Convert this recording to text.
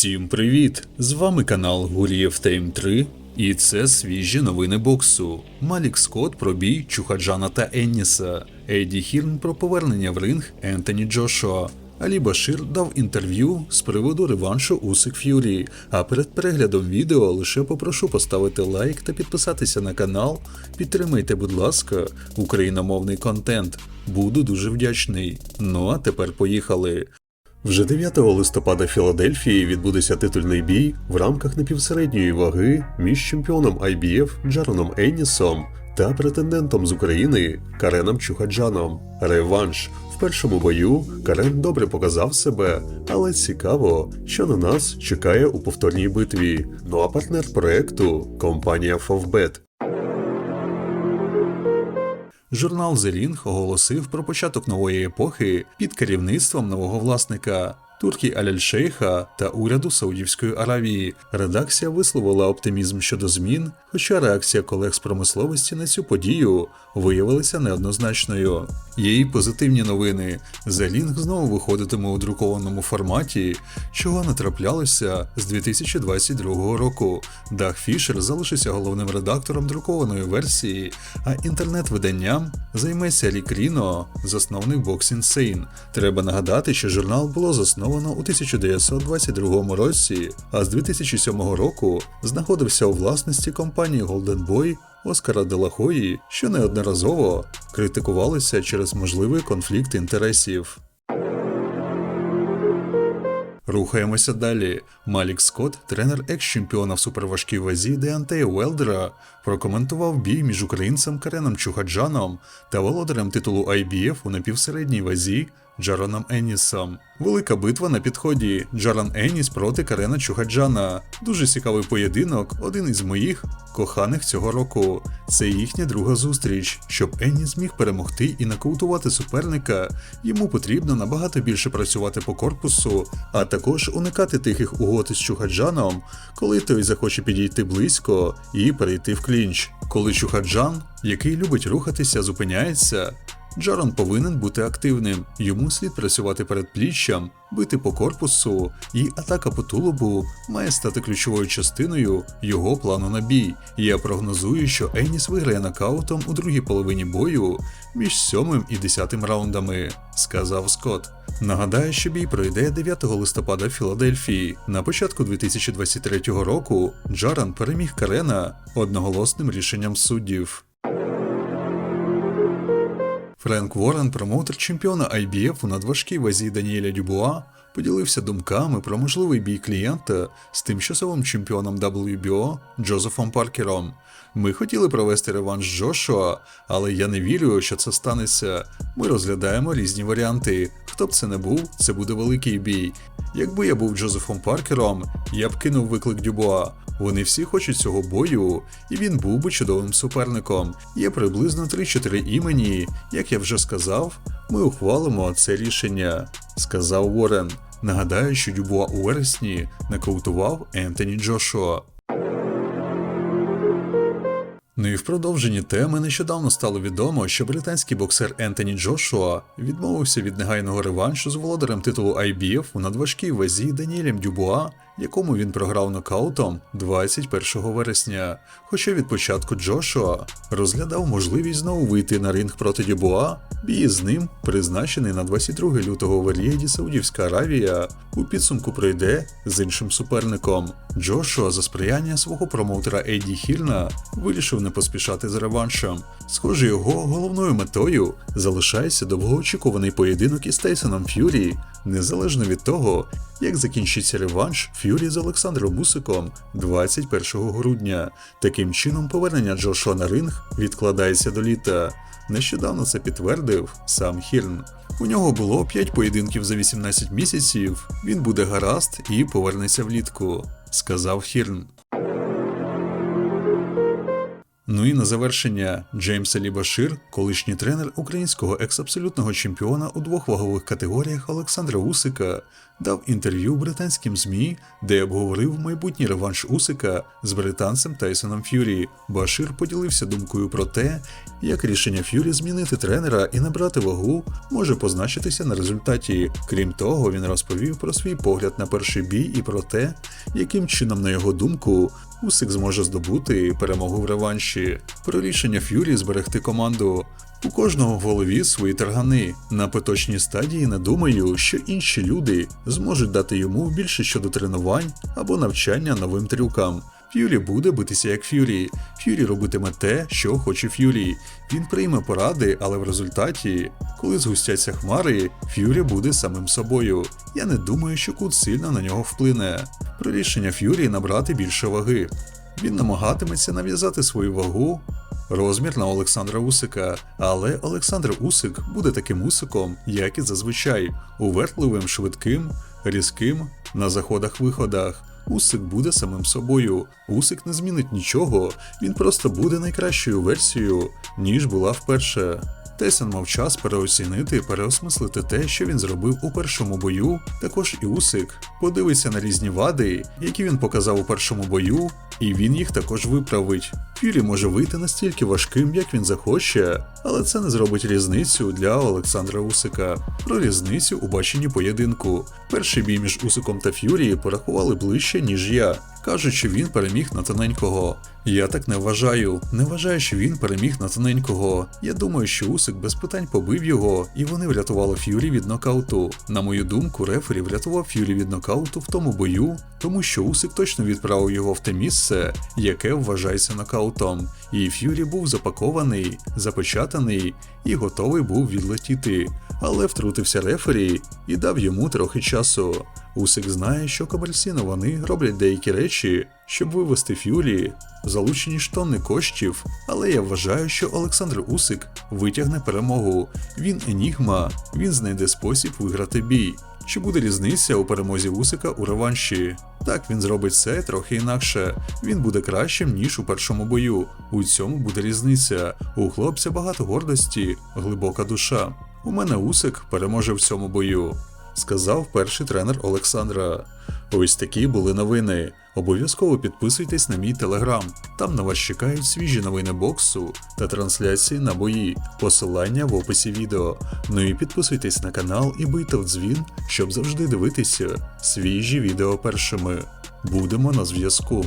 Всім привіт! З вами канал Гурієв Тайм 3, і це свіжі новини боксу. Малік Скотт про бій Чухаджана та Енніса, Ейді Хірн про повернення в ринг Ентоні Джошуа. Алі Башир дав інтерв'ю з приводу реваншу Усик Ф'юрі. А перед переглядом відео лише попрошу поставити лайк та підписатися на канал. Підтримайте, будь ласка, україномовний контент. Буду дуже вдячний. Ну а тепер поїхали. Вже 9 листопада в Філадельфії відбудеться титульний бій в рамках напівсередньої ваги між чемпіоном IBF Джароном Еннісом та претендентом з України Кареном Чухаджаном. Реванш. В першому бою Карен добре показав себе, але цікаво, що на нас чекає у повторній битві. Ну а партнер проекту компанія Favbet. Журнал The Ring оголосив про початок нової епохи під керівництвом нового власника. Туркі Аляль-Шейха та уряду Саудівської Аравії. Редакція висловила оптимізм щодо змін, хоча реакція колег з промисловості на цю подію виявилася неоднозначною. Й позитивні новини. Ring знову виходитиме у друкованому форматі, чого не траплялося з 2022 року. Дах Фішер залишиться головним редактором друкованої версії, а інтернет-виданням займеться Рік Ріно, засновник Box Insane. Треба нагадати, що журнал було засновано у 1922 році, а з 2007 року знаходився у власності компанії Golden Boy Оскара Делахої, що неодноразово критикувалися через можливий конфлікт інтересів. Рухаємося далі. Малік Скотт, тренер екс-чемпіона в суперважкій вазі Деантея Уелдера, прокоментував бій між українцем Кареном Чухаджаном та володарем титулу IBF у напівсередній вазі Джароном Еннісом. Велика битва на підході. Джаран Енніс проти Карена Чухаджана. Дуже цікавий поєдинок, один із моїх коханих цього року. Це їхня друга зустріч. Щоб Енніс зміг перемогти і нокаутувати суперника, йому потрібно набагато більше працювати по корпусу, а також уникати тихих угод із Чухаджаном, коли той захоче підійти близько і перейти в клінч. Коли Чухаджан, який любить рухатися, зупиняється, Джарон повинен бути активним, йому слід працювати перед пліччям, бити по корпусу, і атака по тулубу має стати ключовою частиною його плану на бій. Я прогнозую, що Еніс виграє нокаутом у другій половині бою між сьомим і десятим раундами, сказав Скотт. Нагадаю, що бій пройде 9 листопада в Філадельфії. На початку 2023 року Джаран переміг Карена одноголосним рішенням суддів. Френк Ворен, промоутер чемпіона IBF у надважкій вазі Даніеля Дюбуа, поділився думками про можливий бій клієнта з тимчасовим чемпіоном WBO Джозефом Паркером. Ми хотіли провести реванш Джошуа, але я не вірю, що це станеться. Ми розглядаємо різні варіанти. Хто б це не був, це буде великий бій. Якби я був Джозефом Паркером, я б кинув виклик Дюбуа. Вони всі хочуть цього бою, і він був би чудовим суперником. Є приблизно 3-4 імені. Як я вже сказав, ми ухвалимо це рішення, сказав Уоррен. Нагадаю, що Дюбуа у вересні нокаутував Ентоні Джошуа. Ну і в продовженні теми нещодавно стало відомо, що британський боксер Ентоні Джошуа відмовився від негайного реваншу з володарем титулу IBF у надважкій вазі Даніелем Дюбуа, якому він програв нокаутом 21 вересня. Хоча від початку Джошуа розглядав можливість знову вийти на ринг проти Дюбуа, бій з ним, призначений на 22 лютого в Рієді Саудівська Аравія, у підсумку пройде з іншим суперником. Джошуа за сприяння свого промоутера Ейді Хірна вирішив не поспішати з реваншем. Схоже, його головною метою залишається довгоочікуваний поєдинок із Тейсоном Ф'юрі, незалежно від того, як закінчиться реванш Ф'юрі з Олександром Бусиком 21 грудня. Таким чином, повернення Джошуа на ринг відкладається до літа. Нещодавно це підтвердив сам Хірн. У нього було 5 поєдинків за 18 місяців. Він буде гаразд і повернеться влітку, сказав Хірн. Ну і на завершення Джеймс Алі Башир, колишній тренер українського екс-абсолютного чемпіона у двох вагових категоріях Олександра Усика, дав інтерв'ю британським ЗМІ, де обговорив майбутній реванш Усика з британцем Тайсоном Ф'юрі. Башир поділився думкою про те, як рішення Ф'юрі змінити тренера і набрати вагу може позначитися на результаті. Крім того, він розповів про свій погляд на перший бій і про те, яким чином, на його думку, Усик зможе здобути перемогу в реванші. Про рішення Ф'юрі зберегти команду. У кожного в голові свої таргани. На поточній стадії не думаю, що інші люди зможуть дати йому більше щодо тренувань або навчання новим трюкам. Ф'юрі буде битися як Ф'юрі. Ф'юрі робитиме те, що хоче Ф'юрі. Він прийме поради, але в результаті, коли згустяться хмари, Ф'юрі буде самим собою. Я не думаю, що кут сильно на нього вплине. Про рішення Ф'юрі набрати більше ваги. Він намагатиметься нав'язати свою вагу розмір на Олександра Усика, але Олександр Усик буде таким усиком, як і зазвичай, увертливим, швидким, різким на заходах-виходах. Усик буде самим собою. Усик не змінить нічого, він просто буде найкращою версією, ніж була вперше. Тесен мав час переоцінити, і переосмислити те, що він зробив у першому бою. Також і Усик подивиться на різні вади, які він показав у першому бою, і він їх також виправить. Фюрі може вийти настільки важким, як він захоче, але це не зробить різницю для Олександра Усика. Про різницю у баченні поєдинку. Перший бій між Усиком та Ф'юрі порахували ближче, ніж я. Кажуть, що він переміг на тоненького. Я так не вважаю. Не вважаю, що він переміг на тоненького. Я думаю, що Усик без питань побив його, і вони врятували Ф'юрі від нокауту. На мою думку, рефері врятував Ф'юрі від нокауту в тому бою, тому що Усик точно відправив його в те місце, яке вважається нокаутом. І Ф'юрі був запакований, запечатаний і готовий був відлетіти. Але втрутився рефері і дав йому трохи часу. Усик знає, що комерційно вони роблять деякі речі, щоб вивести Ф'юрі, залучені ж тонни коштів, але я вважаю, що Олександр Усик витягне перемогу. Він енігма, він знайде спосіб виграти бій. Чи буде різниця у перемозі Усика у реванші? Так, він зробить це трохи інакше. Він буде кращим, ніж у першому бою. У цьому буде різниця. У хлопця багато гордості, глибока душа. У мене Усик переможе в цьому бою сказав перший тренер Олександра. Ось такі були новини. Обов'язково підписуйтесь на мій телеграм. Там на вас чекають свіжі новини боксу та трансляції на бої. Посилання в описі відео. Ну і підписуйтесь на канал і бийте в дзвін, щоб завжди дивитися свіжі відео першими. Будемо на зв'язку.